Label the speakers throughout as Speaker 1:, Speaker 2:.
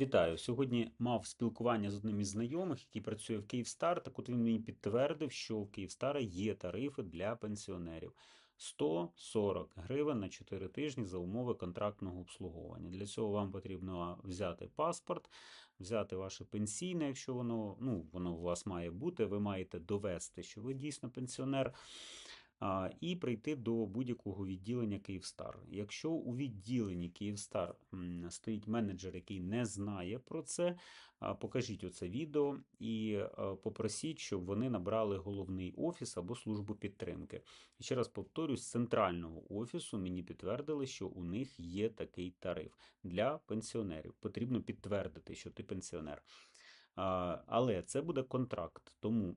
Speaker 1: Вітаю! Сьогодні мав спілкування з одним із знайомих, який працює в Київстар. Так от він мені підтвердив, що в Київстара є тарифи для пенсіонерів. 140 гривень на 4 тижні за умови контрактного обслуговування. Для цього вам потрібно взяти паспорт, взяти ваше пенсійне, якщо воно, ну, воно у вас має бути, ви маєте довести, що ви дійсно пенсіонер. І прийти до будь-якого відділення Київстар. Якщо у відділенні Київстар стоїть менеджер, який не знає про це, покажіть оце відео і попросіть, щоб вони набрали головний офіс або службу підтримки. І ще раз повторюю, з центрального офісу мені підтвердили, що у них є такий тариф для пенсіонерів. Потрібно підтвердити, що ти пенсіонер. Але це буде контракт, тому.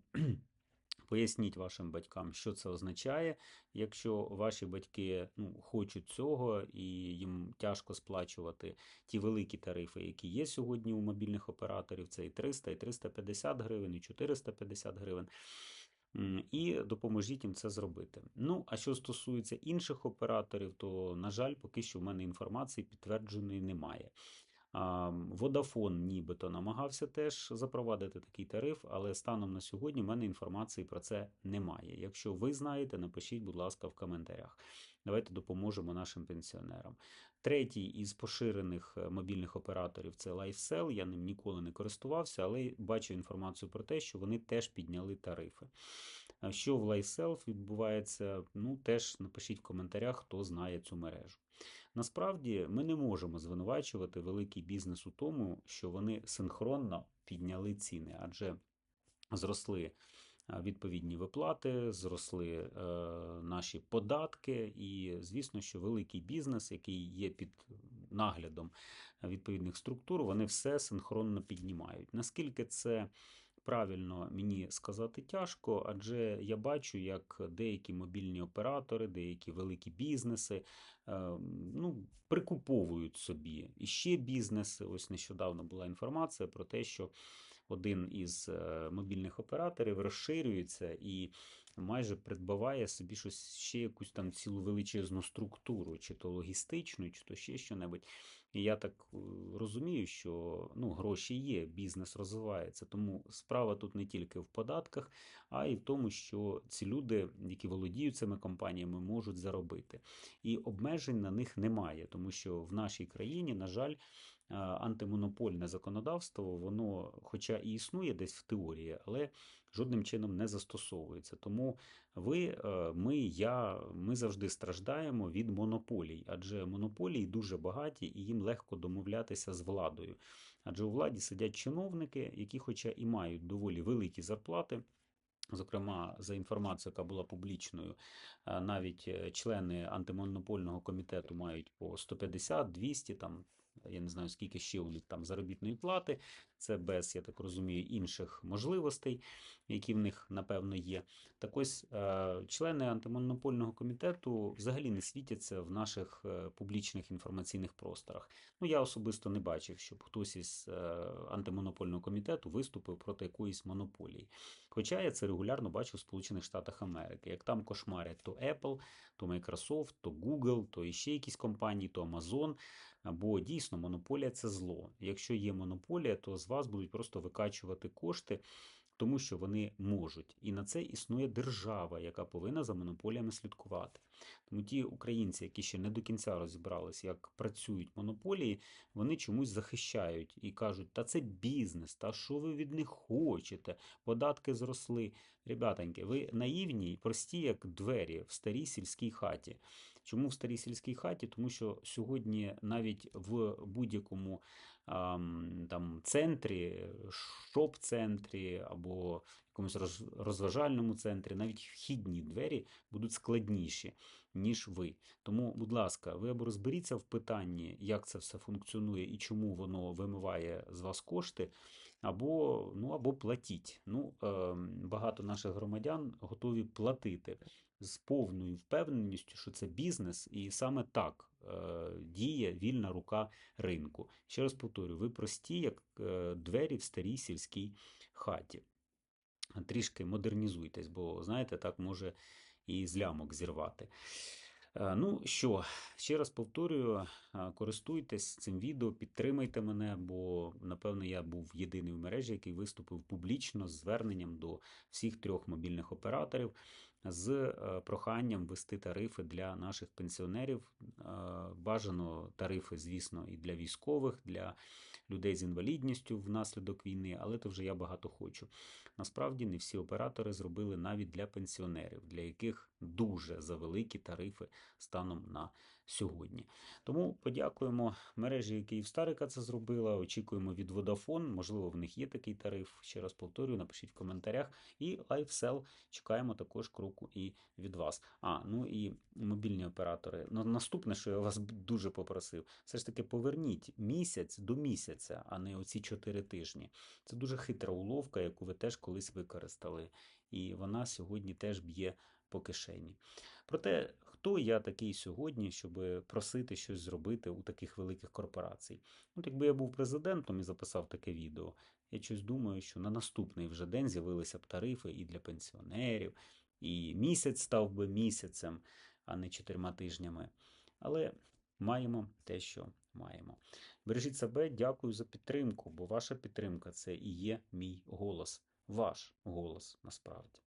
Speaker 1: Поясніть вашим батькам, що це означає, якщо ваші батьки ну, хочуть цього і їм тяжко сплачувати ті великі тарифи, які є сьогодні у мобільних операторів, це і 300, і 350 гривень, і 450 гривень. І допоможіть їм це зробити. Ну, а що стосується інших операторів, то, на жаль, поки що в мене інформації підтвердженої немає. Vodafone нібито намагався теж запровадити такий тариф, але станом на сьогодні в мене інформації про це немає. Якщо ви знаєте, напишіть, будь ласка, в коментарях. Давайте допоможемо нашим пенсіонерам. Третій із поширених е, мобільних операторів це LifeSell. Я ним ніколи не користувався, але бачу інформацію про те, що вони теж підняли тарифи. Що в LifeSell відбувається, ну теж напишіть в коментарях, хто знає цю мережу. Насправді ми не можемо звинувачувати великий бізнес у тому, що вони синхронно підняли ціни, адже зросли відповідні виплати, зросли е, наші податки, і звісно, що великий бізнес, який є під наглядом відповідних структур, вони все синхронно піднімають. Наскільки це правильно мені сказати тяжко, адже я бачу, як деякі мобільні оператори, деякі великі бізнеси е, ну, прикуповують собі і ще бізнеси. Ось нещодавно була інформація про те, що один із е, мобільних операторів розширюється і майже придбаває собі щось ще якусь там цілу величезну структуру, чи то логістичну, чи то ще що-небудь. Я так е, розумію, що ну, гроші є, бізнес розвивається. Тому справа тут не тільки в податках, а й в тому, що ці люди, які володіють цими компаніями, можуть заробити. І обмежень на них немає, тому що в нашій країні, на жаль, антимонопольне законодавство, воно, хоча і існує десь в теорії, але жодним чином не застосовується. Тому ви, е, ми, я, ми завжди страждаємо від монополій, адже монополії дуже багаті і їм легко домовлятися з владою. Адже у владі сидять чиновники, які, хоча і мають доволі великі зарплати. Зокрема, за інформацією, яка була публічною, е, навіть е, члени антимонопольного комітету мають по 150, 200, там я не знаю скільки ще у них там заробітної плати. Це без, я так розумію, інших можливостей, які в них напевно є. Так ось е, члени антимонопольного комітету взагалі не світяться в наших е, публічних інформаційних просторах. Ну я особисто не бачив, щоб хтось із е, антимонопольного комітету виступив проти якоїсь монополії. Хоча я це регулярно бачу в Сполучених Штатах Америки. Як там кошмарять то Apple, то Microsoft, то Google, то іще якісь компанії, то Amazon. Бо дійсно монополія це зло. Якщо є монополія, то з вас будуть просто викачувати кошти, тому що вони можуть. І на це існує держава, яка повинна за монополіями слідкувати. Тому ті українці, які ще не до кінця розібрались, як працюють монополії, вони чомусь захищають і кажуть, та це бізнес, та що ви від них хочете, податки зросли. Ребятоньки, ви наївні і прості, як двері в старій сільській хаті. Чому в старій сільській хаті? Тому що сьогодні навіть в будь-якому там центрі, шоп-центрі або якомусь розважальному центрі, навіть вхідні двері будуть складніші, ніж ви. Тому, будь ласка, ви або розберіться в питанні, як це все функціонує і чому воно вимиває з вас кошти, або ну, або платіть. Ну, Багато наших громадян готові платити з повною впевненістю, що це бізнес, і саме так е, діє вільна рука ринку. Ще раз повторюю, ви прості, як е, двері в старій сільській хаті. Трішки модернізуйтесь, бо, знаєте, так може і з лямок зірвати. Е, Ну що, ще раз повторюю, е, користуйтесь цим відео, підтримайте мене, бо напевно я був єдиний в мережі, який виступив публічно з зверненням до всіх трьох мобільних операторів з е, проханням ввести тарифи для наших пенсіонерів. Е, Бажано тарифи, звісно, і для військових, для людей з інвалідністю внаслідок війни, але то вже я багато хочу. Насправді не всі оператори зробили навіть для пенсіонерів, для яких дуже завеликі тарифи станом на сьогодні. Тому подякуємо мережі Київстар, яка це зробила. Очікуємо від Vodafone, можливо, в них є такий тариф. Ще раз повторюю, напишіть в коментарях. І LifeSell чекаємо також кроку і від вас. А, ну і мобільні оператори. Ну, наступне, що я вас дуже попросив, все ж таки поверніть місяць до місяця, а не оці 4 тижні. Це дуже хитра уловка, яку ви теж колись використали. І вона сьогодні теж б'є по кишені. Проте, хто я такий сьогодні, щоб просити щось зробити у таких великих корпорацій? От якби я був президентом і записав таке відео, я щось думаю, що на наступний вже день з'явилися б тарифи і для пенсіонерів, і місяць став би місяцем, а не чотирма тижнями. Але маємо те, що маємо. Бережіть себе, дякую за підтримку, бо ваша підтримка це і є мій голос, ваш голос насправді.